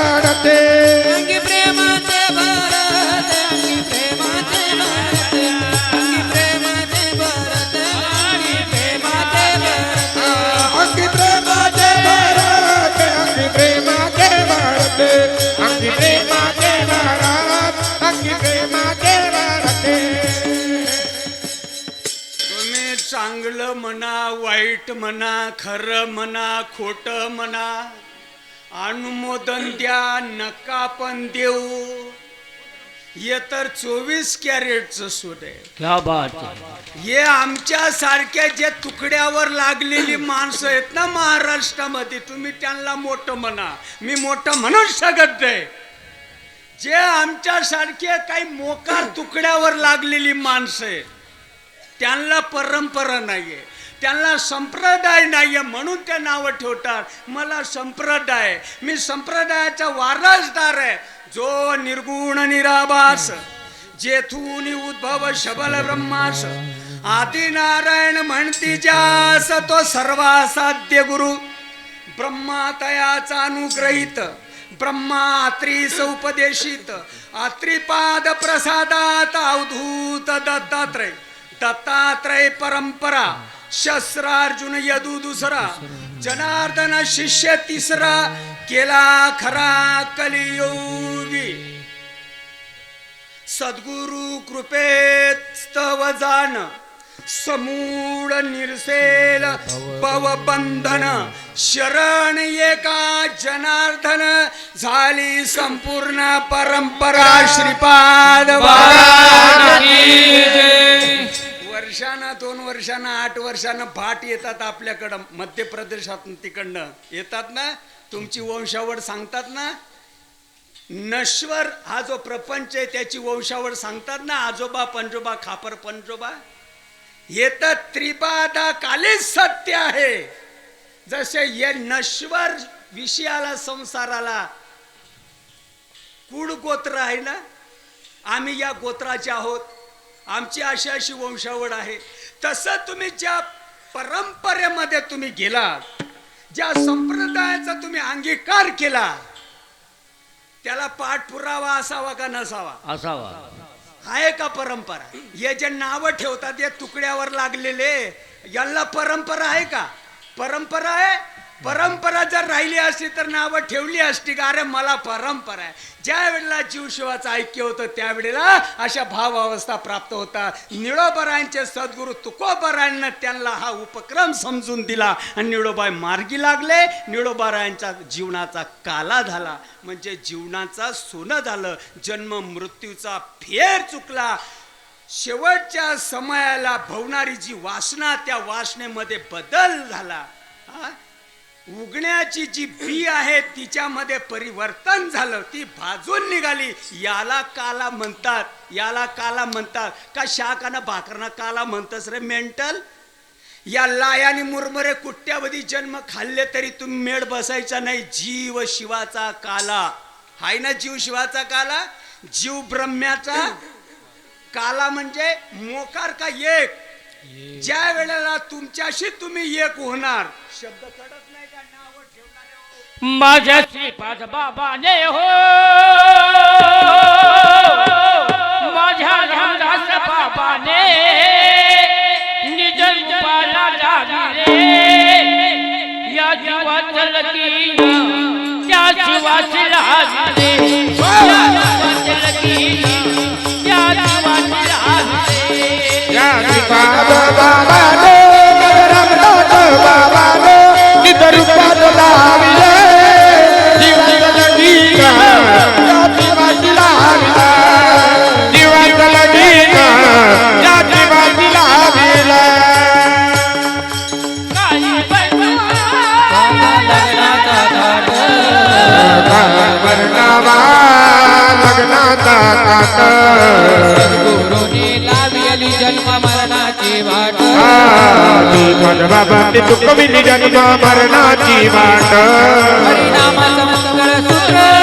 अंगी प्रेमाचे भरत अंगी प्रेमाचे भरत अंगी प्रेमाचे भरत अंगी प्रेमाचे भरत. अंगी प्रेमाचे भरत अंगी प्रेमाचे भरत अंगी प्रेमाचे भरत अंगी प्रेमाचे भरत. तुम्ही चांगलं म्हणा वाईट म्हणा खरं म्हणा खोटं म्हणा अनुमोदन द्या नका पण देऊ. हे तर चोवीस कॅरेटचं सूट आहे. क्या बात है आमच्या सारख्या जे तुकड्यावर लागलेली माणसं आहेत ना महाराष्ट्रामध्ये तुम्ही त्यांना मोठं म्हणा. मी मोठं म्हणूच शकत नाही जे आमच्या सारखे काही मोकार तुकड्यावर लागलेली माणसं आहेत त्यांना परंपरा नाहीये. त्यांना संप्रदाय नाही आहे म्हणून ते नावं ठेवतात. मला संप्रदाय. मी संप्रदायाचा वारसदार आहे. जो निर्गुण निराभास जेथून उद्भव शबल ब्रह्मास. आदि नारायण म्हणती जास तो सर्वासाध्य गुरु ब्रह्मा तयाचा अनुग्रहित ब्रह्मा आत्रीस उपदेशित आत्रिपाद प्रसादात अवधूत दत्तात्रय दत्तात्रय परंपरा शस्त्रार्जुन यदू दुसरा जनार्दन शिष्य तिसरा केला खरा कलियोगी। सद्गुरु कृपेत स्तव जाण समूळ निर्सेल बंधन। शरण एका जनार्दन झाली संपूर्ण परंपरा श्रीपाद वर्षानं दोन वर्षानं आठ वर्षानं भाट येतात आपल्याकडं मध्य प्रदेशातून तिकडनं. येतात ना? तुमची वंशावळ सांगतात ना? नश्वर हा जो प्रपंच आहे त्याची वंशावळ सांगतात ना? आजोबा पंजोबा खापर पंजोबा. येतात त्रिपादा कालीच सत्य आहे. जसे ये नश्वर विषयाला संसाराला कुड गोत्र आहे ना? आम्ही या गोत्राचे आहोत. आमची अशी अशी वंशावळ आहे. तसं तुम्ही ज्या परंपरेमध्ये तुम्ही गेलात ज्या संप्रदायाचा तुम्ही अंगीकार केला त्याला पाठपुरावा असावा का नसावा? असावा. आहे का परंपरा? हे जे नाव ठेवतात हे तुकड्यावर लागलेले यांना परंपरा आहे का? परंपरा आहे परंपरा जर राहिली असती तर नावं ठेवली असती का? अरे मला परंपरा आहे. ज्या वेळेला जीवशिवाचं ऐक्य होतं त्यावेळेला अशा भाव अवस्था प्राप्त होता. निळोबरायांचे सद्गुरू तुकोबरायांना त्यांना हा उपक्रम समजून दिला आणि निळोबाई मार्गी लागले. निळोबरायांच्या जीवनाचा काला झाला. म्हणजे जीवनाचा सोनं झालं. जन्म मृत्यूचा फेर चुकला. शेवटच्या समयाला भवणारी जी वासना त्या वासनेमध्ये बदल झाला. हा? उगण्याची जी बी आहे तिच्यामध्ये परिवर्तन झालं ती भाजून निघाली. याला काला म्हणतात याला काला म्हणतात. का शाकानं भाकरना काला म्हणतस रे मेंटल? या लायानी मुरमुरे कुट्ट्यावधी जन्म खाल्ले तरी तुम्ही मेळ बसायचा नाही. जीव शिवाचा काला. हाय ना जीव शिवाचा काला? जीव ब्रह्म्याचा? काला म्हणजे मोकार का एक? ज्या वेळेला तुमच्याशी तुम्ही एक होणार. शब्द कडक माझ्या श्रीपाद बाबाने हो. माझ्या रामदास बाबाने निज रूपाला लागले या जीवा चलकी त्या जीवाची लागले त्या जीवाची लागले या श्रीपाद बाबाने लग्ना तात गुरुने लावली जन्म मरणाची वाट. मन बाबा मी तुकविली जन्म मरणाची वाट. सूत्र.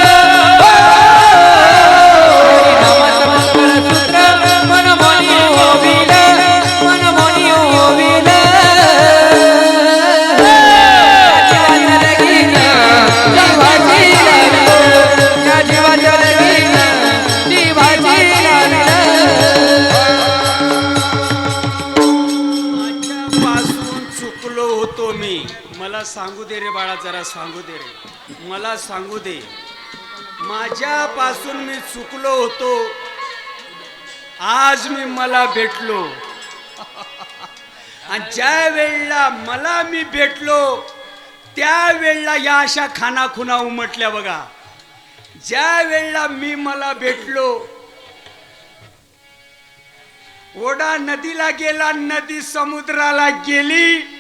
चुकलो होतो मी. मला सांगू दे रे बाळा जरा सांगू दे रे. मला सांगू दे. माझ्यापासून मी चुकलो होतो. आज मी मला भेटलो. आणि ज्या वेळेला मला मी भेटलो त्या वेळेला या अशा खानाखुना उमटल्या बघा. ज्या वेळेला मी मला भेटलो ओढा नदीला गेला नदी समुद्राला गेली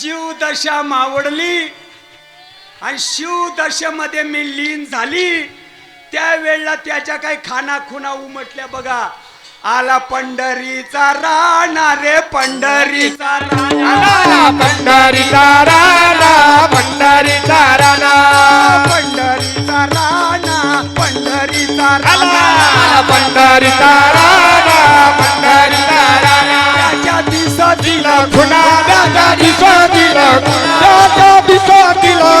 जीव दशा मावळली आणि शिव दशेमध्ये मी लीन झाली. त्यावेळेला त्याच्या काही खाना खुना उमटल्या बघा. आला पंढरीचा राणा रे पंढरीचा राणा. आला पंढरीचा राणा पंढरीचा राणा. पंढरीचा राणा पंढरीचा राणा. पंढरीचा राणा पंढरीचा राणा. त्याच्या दिसती खुना দিলা দিলা দাদা দিলা দিলা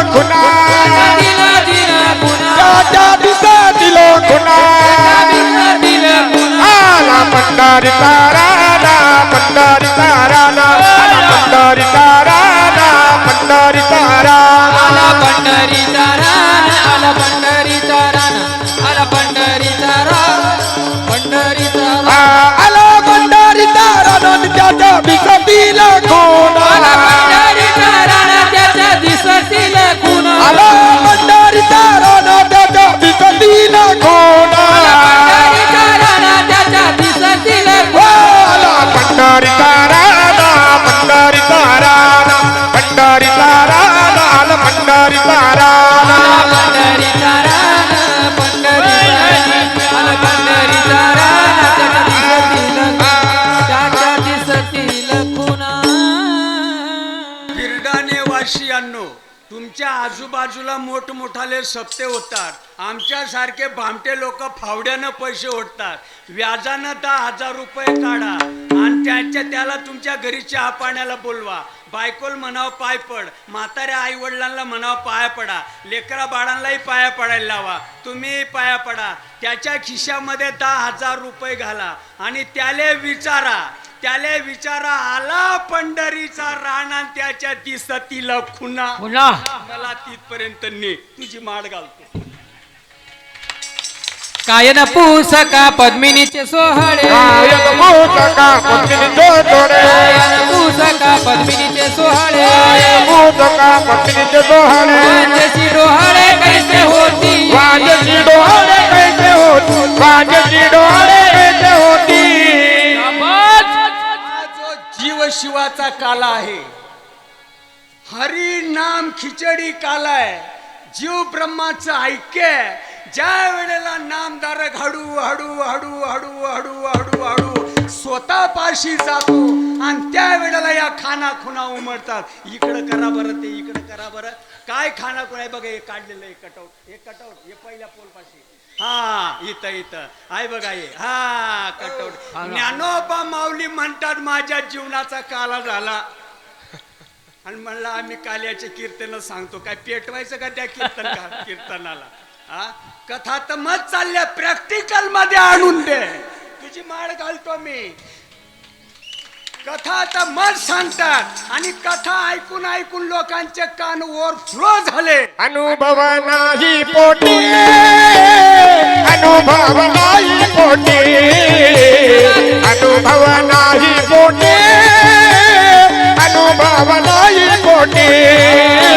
मोठमोठाले सप्ते होतात. आमच्यासारखे भामटे लोक फावड्यानं पैसे ओढतात. व्याजानं दहा हजार रुपये काढा. आणि त्याच्या त्याला तुमच्या घरी चहा पाण्याला बोलवा. बायकोल म्हणावं पाय पड. म्हाताऱ्या आई वडिलांना म्हणावं पाया पडा. लेकरा बाळांनाही पाया पडायला लावा. तुम्ही पाया पडा. त्याच्या खिशामध्ये दहा हजार रुपये घाला. आणि त्याले विचारा. त्याले विचारा आला पंढरीचा राणा त्याच्या दिसतील खुना पुन्हा मला तिथपर्यंत ने तुझी माड घालतो. कायन पूसका पद्मिनीचे सोहळे? गायक मोसका पत्नीचो तोडे कायन पूसका पद्मिनीचे सोहळे? शिवाचा काला आहे. हरी नाम खिचडी काला आहे. जीव ब्रह्माचं ऐक्य ज्या वेळेला नामधारक हळू हळू हळू हळू हळू हळू हळू स्वतः पाशी जातो आणि त्या वेळेला या खाना खुना उमरतात. इकडं करा बरं ते इकडं करा बरं. काय खाना खुना आहे बघा हे काढलेलं हे कटआउट हे कटआउट हे पहिल्या पोलपाशी. हा इथं इथं. आहे बघा हे. हा कटआउट ज्ञानोबा माऊली म्हणतात माझ्या जीवनाचा काला झाला. आणि म्हणलं आम्ही काल्याचे कीर्तन सांगतो. काय पेटवायचं का त्या कीर्तन का कीर्तनाला? हा? कथा तर मत चालल्या. प्रॅक्टिकलमध्ये आणून दे. तुझी माळ घालतो मी. कथा तर मत सांगतात आणि कथा ऐकून ऐकून लोकांचे कान ओव्हरफ्लो झाले. अनुभव नाही पोटी. अनुभव नाही पोटी. अनुभव नाही पोटी. अनुभव नाही पोटी.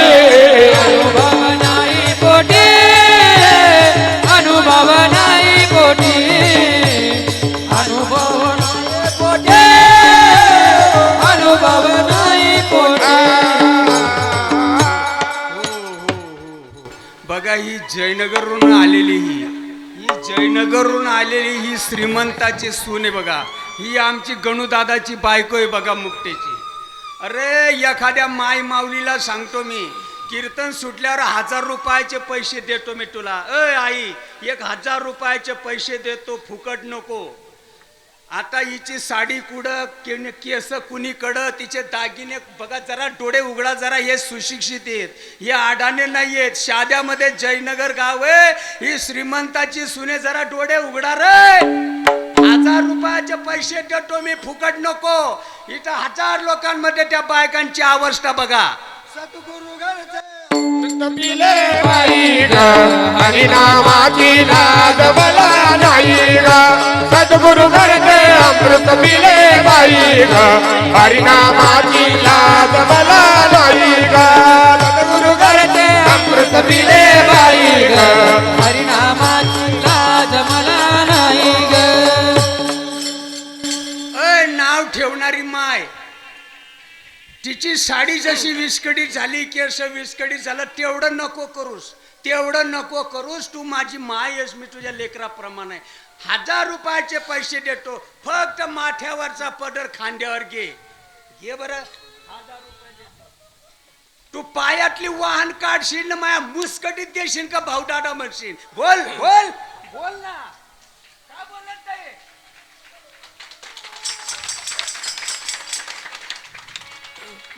जयनगरहून आलेली ही. ही जयनगरहून आलेली ही श्रीमंताची सून आहे बघा. ही आमची गणूदादाची बायको आहे बघा मुक्तेची. अरे एखाद्या माय माऊलीला सांगतो मी कीर्तन सुटल्यावर हजार रुपयाचे पैसे देतो मी तुला. अय आई एक हजार रुपयाचे पैसे देतो फुकट नको. आता हिची साडी कुडं केन- केस कुणीकडं तिचे दागिने बघा जरा डोळे उघडा जरा हे सुशिक्षित आहेत. हे आडाणे नाही आहेत शाद्यामध्ये जयनगर गाव आहे. ही श्रीमंताची सुने जरा डोळे उघडा रे. हजार रुपयाचे पैसे देतो मी फुकट नको. इथं हजार लोकांमध्ये त्या बायकांची अवस्था बघा. पिले बाई ग हरिनामाची लाज मला बाई ग हरिनामाची लाज मला नाही ग सद्गुरु घरचे अमृत पिले बाई ग हरिनामाची लाज मला नाही ग अय नाव ठेवणारी माय. तिची साडी जशी विस्कडीत झाली केस विस्कडीत झालं तेवढं नको करूस. तेवढं नको करूस तू माझी माय आहेस मी तुझ्या लेकराप्रमाणे. हजार रुपयाचे पैसे देतो. फक्त माथ्यावरचा पदर खांद्यावर घे. घे बर. तू पायातली वाहन काढशील ना माया मुस्कटीत देशील का भाऊ दादा म्हणशील? बोल बोल. बोल ना. का बोलत नाही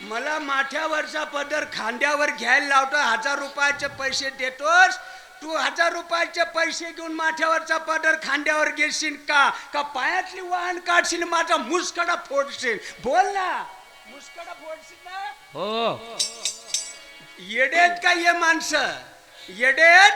मला माथ्यावरचा पदर खांद्यावर घ्यायला लावतो हजार रुपयाचे पैसे देतोस. तू हजार रुपयाचे पैसे घेऊन माथ्यावरचा पदर खांद्यावर घेशील का? का पायातली वाहन काढशील माझा मुसकडा फोडशील? बोल ना. मुसकडा फोडशील ना? हो. येडेत का ये माणसं? येडेत?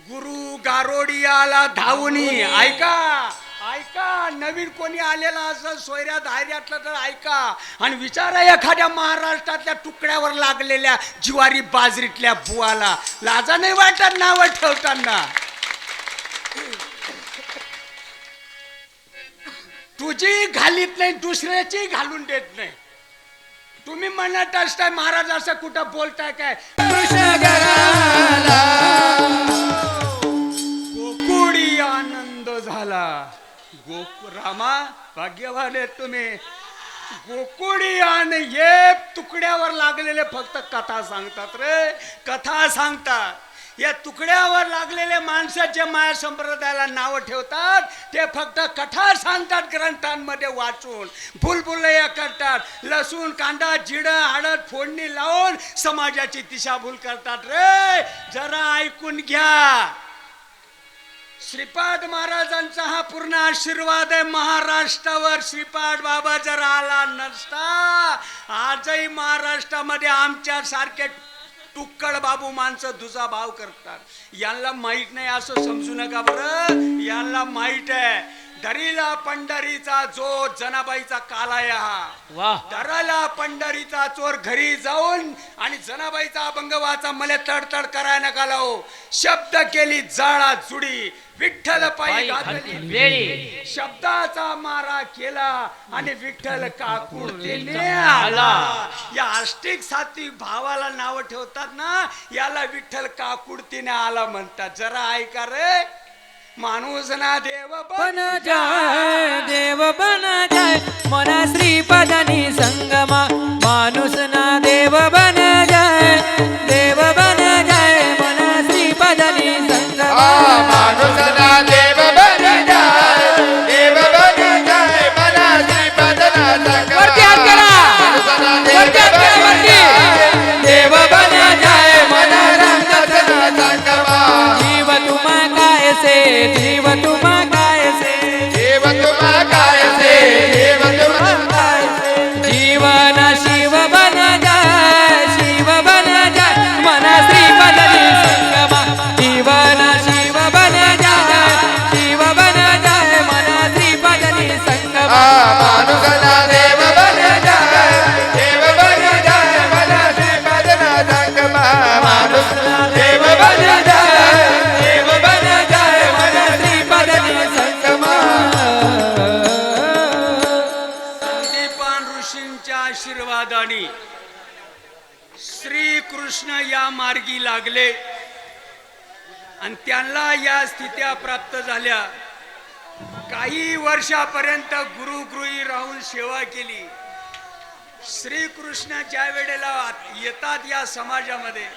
गुरु गारोडी आला धावणी ऐका. ऐका नवीन कोणी आलेला असं सोयऱ्या धायऱ्यातलं तर ऐका. आणि विचारा एखाद्या महाराष्ट्रातल्या तुकड्यावर लागलेल्या जिवारी बाजरीतल्या बुवाला. लाजा नाही वाटत नावं ठेवताना. तुझी घालीत नाही दुसऱ्याची घालून देत नाही. तुम्ही म्हणत असताय महाराज असं कुठं बोलताय काय? गोकु रामा भाग्यवान आहेत तुम्ही. गोकुळी आणि हे तुकड्यावर लागलेले फक्त कथा सांगतात रे. कथा सांगतात. या तुकड्यावर लागलेले माणसं जे माया संप्रदायाला नावं ठेवतात. ते फक्त कथा सांगतात ग्रंथांमध्ये वाचून. भूलभुलया करतात. लसूण कांदा जिडं हळद फोडणी लावून समाजाची दिशाभूल करतात रे. जरा ऐकून घ्या. श्रीपाद महाराजांचा हा पूर्ण आशीर्वाद आहे. महाराष्ट्रावर श्रीपाद बाबा जर आला नसता आजही महाराष्ट्रामध्ये आमच्या सारखे टुक्कड बाबू माणसं दुजा भाव करतात. यांना माहीत नाही असं समजू नका बरं. यांना माहीत आहे. दरीला पंढरीचा जो जनाबाईचा कालाय. हा वा. दराला पंढरीचा चोर घरी जाऊन आणि जनाबाईचा अभंग वाचा मला तडतड करायला नका लावू. शब्द केली जाळा जुडी विठ्ठल पायी घातली. वेळी. शब्दाचा मारा केला आणि विठ्ठल काकुळतीने आला. या अष्टिक सात्विक भावाला नाव ठेवतात ना याला विठ्ठल काकुळतीने आला म्हणतात. जरा ऐका रे. माणूस ना देव बन जाय देव बन जाय. मना श्रीपदनी संगमा माणूस ना देव बन जाय. देव बन जाय मना श्रीपदनी संगमा. माणूस ना देव मार्गी लागले. आणि त्यांना या स्थित्या प्राप्त झाल्या. काही वर्षापर्यंत गुरुगृही राहून सेवा केली. श्रीकृष्ण ज्या वेळेला येतात या समाजामध्ये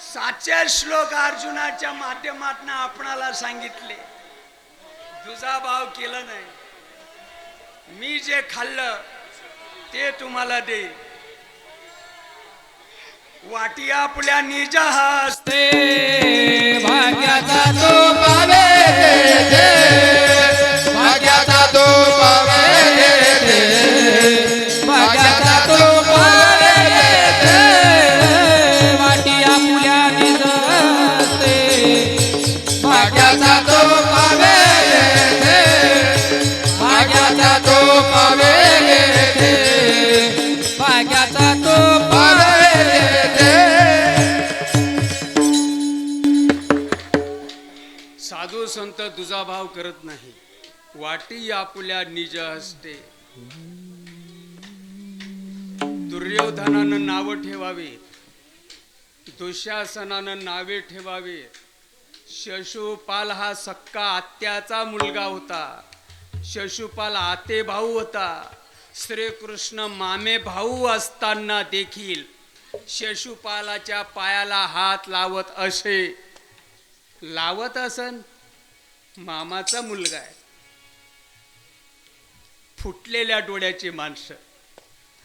साचे श्लोक अर्जुनाच्या माध्यमातून आपणाला सांगितले. तुझा भाव केलं नाही. मी जे खाल्लं ते तुम्हाला देईल वाटी आपल्या निज हस्ते. भाग्याचा तो पावे. भाग्याचा तो पावे. करत नाही. वाटी आपल्या निज हस्ते. दुर्योधनानं नाव ठेवावे. दुःशासनानं नावे ठेवावे. शशुपाल हा सक्का आत्याचा मुलगा होता. शशुपाल आते भाऊ होता. श्रीकृष्ण मामे भाऊ असताना देखील शशुपालाच्या पायाला हात लावत असे. लावत असन? मामाचा मुलगा आहे. फुटलेल्या डोळ्याची माणसं.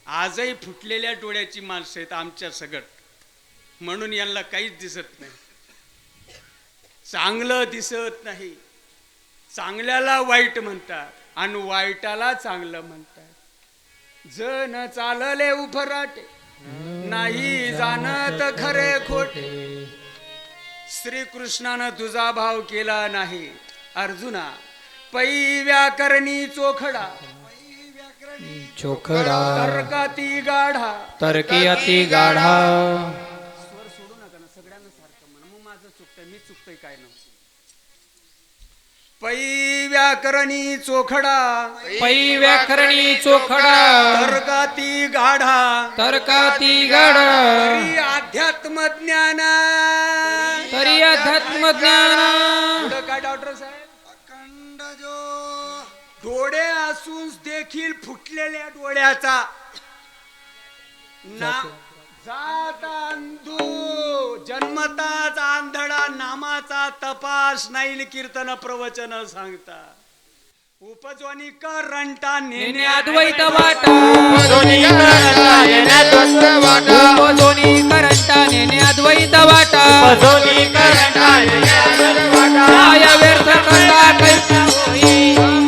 आजही फुटलेल्या डोळ्याची माणसं आहेत आमच्या सगट म्हणून यांना काहीच दिसत नाही. चांगलं दिसत नाही. चांगल्याला वाईट म्हणतात आणि वाईटाला चांगलं म्हणतात. जण चालले उभराटे नाही जाणत खरे खोटे. श्रीकृष्णानं तुझा भाव केला नाही. अर्जुना पै व्याकरणी चोखडा. चोखडा. तर्काती गाढा. तरकी अति गाढा. स्वर सोडू नका ना सगळ्यांना सारखं म्हणा. मग माझं चुकतंय मी चुकतोय काय नव्हतं पै व्याकरणी चोखडा. पै व्याकरणी चोखडा. तर्काती गाढा. तरकाती गाढा. तरी अध्यात्म ज्ञान तरी अध्यात्म ज्ञान काय डॉक्टर साहेब? डोळे असून देखील फुटलेल्या डोळ्याचा ना जात. अंधू. जन्मताच आंधळा नामाचा तपास नाही कीर्तन प्रवचन सांगता. उपजोनी कर रंटा अद्वैत वाटा. नेने अद्वैत वाटा. करंटा नेने अद्वैत वाटा. करंटा वाटा. व्यर्थ करता कैसा होई?